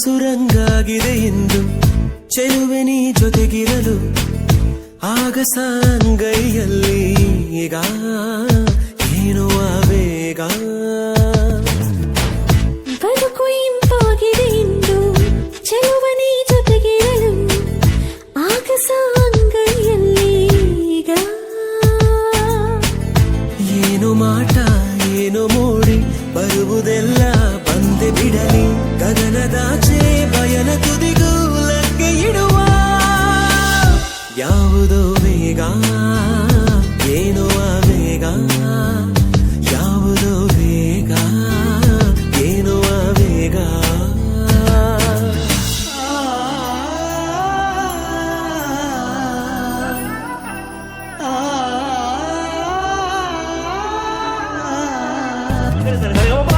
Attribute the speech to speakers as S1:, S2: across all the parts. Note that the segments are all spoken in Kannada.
S1: ಮನಸ್ಸು ರಂಗಾಗಿದೆ ಎಂದು ಚೆಲುವೆ ನೀ ಜೊತೆಗಿರಲು ಆಗ ಸಾಂಗೈಯಲ್ಲಿ ಈಗ ಏನೋ ಆವೇಗ
S2: ಬದುಕು ಇಂಪಾಗಿದೆ ಎಂದು ಚೆಲುವನೇ ಜೊತೆಗಿರಲು ಆಗ ಸಾಂಗೈಯಲ್ಲಿ ಈಗ.
S1: ಏನು ಮಾಟ ಏನು ಮೋಡಿ ಏನೋ ಆವೇಗ ಯಾವುದೋ ವೇಗ ಏನೋ ಆವೇಗ ಹೂವಂತ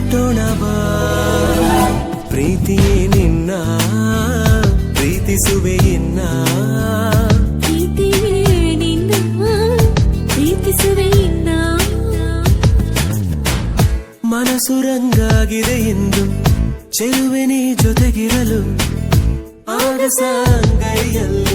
S1: ಬುದ್ಧಿಯ ಕಟ್ಟೋಣ ಬಾ ಪ್ರೀತಿಯೇ ನಿನ್ನ ಪ್ರೀತಿಸುವೆ ಇನ್ನ
S2: ಪ್ರೀತಿಯೇ ನಿನ್ನ ಪ್ರೀತಿಸುವೆ ಇನ್ನ
S1: ಮನಸ್ಸು ರಂಗಾಗಿದೆ ಎಂದು ಚೆಲುವೆ ನೀ ಜೊತೆಗಿರಲು ಆಗಸ ಅಂಗೈಯಲ್ಲಿ